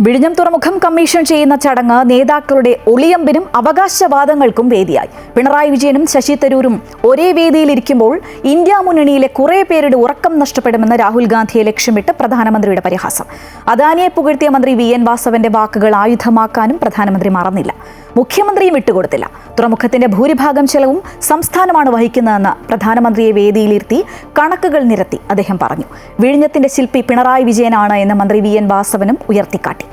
വിഴിഞ്ഞം തുറമുഖം കമ്മീഷൻ ചെയ്യുന്ന ചടങ്ങ് നേതാക്കളുടെ ഒളിയമ്പിനും അവകാശവാദങ്ങൾക്കും വേദിയായി. പിണറായി വിജയനും ശശി തരൂരും ഒരേ വേദിയിലിരിക്കുമ്പോൾ ഇന്ത്യ മുന്നണിയിലെ കുറേ പേരുടെ ഉറക്കം നഷ്ടപ്പെടുമെന്ന് രാഹുൽ ഗാന്ധിയെ ലക്ഷ്യമിട്ട് പ്രധാനമന്ത്രിയുടെ പരിഹാസം. അദാനിയെ പുകഴ്ത്തിയ മന്ത്രി വി എൻ വാസവന്റെ വാക്കുകൾ ആയുധമാക്കാനും പ്രധാനമന്ത്രി മറന്നില്ല. മുഖ്യമന്ത്രിയും വിട്ടുകൊടുത്തില്ല തുറമുഖത്തിന്റെ ഭൂരിഭാഗം ചെലവും സംസ്ഥാനമാണ് വഹിക്കുന്നതെന്ന് പ്രധാനമന്ത്രിയെ വേദിയിലിരുത്തി കണക്കുകൾ നിരത്തി അദ്ദേഹം പറഞ്ഞു. വിഴിഞ്ഞത്തിന്റെ ശില്പി പിണറായി വിജയനാണ് എന്ന് മന്ത്രി വി എൻ വാസവനും ഉയർത്തിക്കാട്ടി.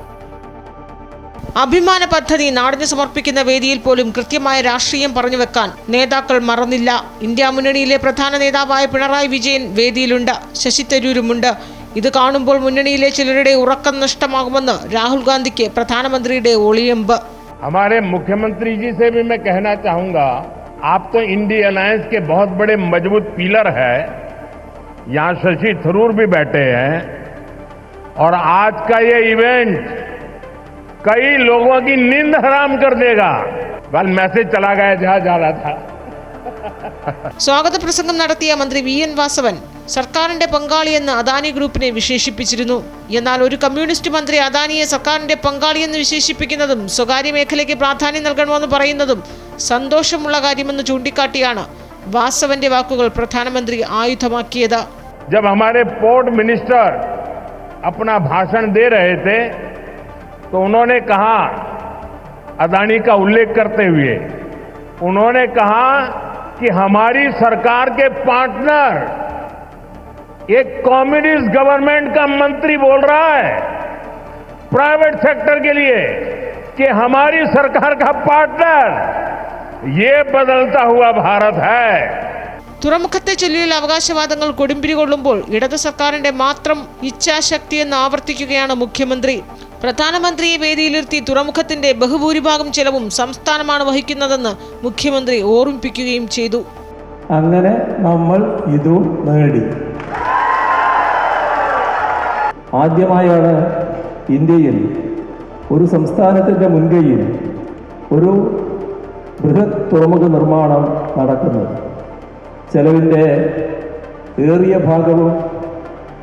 അഭിമാന പദ്ധതി നാടിന് സമർപ്പിക്കുന്ന വേദിയിൽ പോലും കൃത്യമായ രാഷ്ട്രീയം പറഞ്ഞു വെക്കാൻ നേതാക്കൾ മറന്നില്ല ഇന്ത്യ മുന്നണിയിലെ പ്രധാന നേതാവായ പിണറായി വിജയൻ വേദിയിലുണ്ട് ശശി തരൂരുമുണ്ട് ഇത് കാണുമ്പോൾ മുന്നണിയിലെ ചിലരുടെ ഉറക്കം നഷ്ടമാകുമെന്ന് രാഹുൽ ഗാന്ധിക്ക് പ്രധാനമന്ത്രിയുടെ ഒളിയമ്പ് हमारे मुख्यमंत्री जी से भी मैं कहना चाहूंगा आप तो इंडी अलायंस के बहुत बड़े मजबूत पिलर है यहाँ शशि थरूर भी बैठे हैं और आज का ये इवेंट कई लोगों की नींद हराम कर देगा कल मैसेज चला गया जहां जा रहा था സ്വാഗത പ്രസംഗം നടത്തിയ മന്ത്രി വി എൻ വാസവൻ സർക്കാരിന്റെ പങ്കാളിയെന്ന് അദാനി ഗ്രൂപ്പിനെ വിശേഷിപ്പിച്ചിരുന്നു എന്നാൽ ഒരു കമ്മ്യൂണിസ്റ്റ് മന്ത്രി അദാനിയെ സർക്കാരിന്റെ പങ്കാളിയെന്ന് വിശേഷിപ്പിക്കുന്നതും സ്വകാര്യ മേഖലയ്ക്ക് പ്രാധാന്യം നൽകണമെന്ന് പറയുന്നതും സന്തോഷമുള്ള കാര്യമെന്ന് ചൂണ്ടിക്കാട്ടിയാണ് വാസവന്റെ വാക്കുകൾ പ്രധാനമന്ത്രി ആയുധമാക്കിയത് जब हमारे पोर्ट मिनिस्टर अपना भाषण दे रहे थे तो उन्होंने कहा अदानी का उल्लेख करते हुए उन्होंने कहा कि हमारी सरकार के पार्टनर एक कम्युनिस्ट गवर्नमेंट का मंत्री बोल रहा है प्राइवेट सेक्टर के लिए कि हमारी सरकार का पार्टनर ये बदलता हुआ भारत है തുറമുഖത്തെ ചൊല്ലിയുള്ള അവകാശവാദങ്ങൾ കൊടുമ്പിരി കൊള്ളുമ്പോൾ ഇടത് സർക്കാരിന്റെ മാത്രം ഇച്ഛാശക്തി എന്ന് ആവർത്തിക്കുകയാണ് മുഖ്യമന്ത്രി പ്രധാനമന്ത്രിയെ വേദിയിലിരുത്തി തുറമുഖത്തിന്റെ ബഹുഭൂരിഭാഗം ചെലവും സംസ്ഥാനമാണ് വഹിക്കുന്നതെന്ന് മുഖ്യമന്ത്രി ഓർമ്മിപ്പിക്കുകയും ചെയ്തു. അങ്ങനെ നമ്മൾ ഇതും നേടി. ആദ്യമായാണ് ഇന്ത്യയിൽ ഒരു സംസ്ഥാനത്തിന്റെ മുൻകൈയിൽ ഒരു ബൃഹത് തുറമുഖ നിർമ്മാണം നടക്കുന്നത്. ചെലവിന്റെ ഏറിയ ഭാഗവും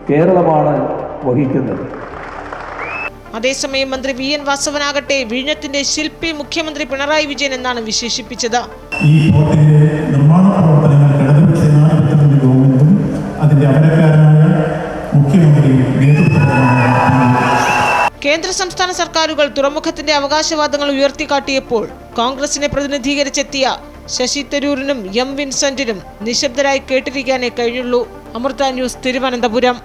കേരളമാണ് വഹിക്കുന്നത്. അതേസമയം മന്ത്രി വി എൻ വാസവനാകട്ടെ വിഴിഞ്ഞത്തിന്റെ ശില്പി മുഖ്യമന്ത്രി പിണറായി വിജയൻ എന്നാണ് വിശേഷിപ്പിച്ചത്. ഈ നിർമ്മാണ പ്രവർത്തനങ്ങൾ ഇടതുപക്ഷ ജനാധിപത്യത്തിന്റെ ഗവൺമെന്റും അതിന്റെ അമരക്കാരനായ മുഖ്യമന്ത്രിയും നേതൃത്വത്തിലാണ് കേന്ദ്ര സംസ്ഥാന സർക്കാരുകൾ തുറമുഖത്തിന്റെ അവകാശവാദങ്ങൾ ഉയർത്തിക്കാട്ടിയപ്പോൾ കോൺഗ്രസിനെ പ്രതിനിധീകരിച്ചെത്തിയ ശശി തരൂരിനും എം വിൻസെന്റിനും നിശബ്ദരായി കേട്ടിരിക്കാനേ കഴിഞ്ഞുള്ളൂ. അമൃത ന്യൂസ് തിരുവനന്തപുരം.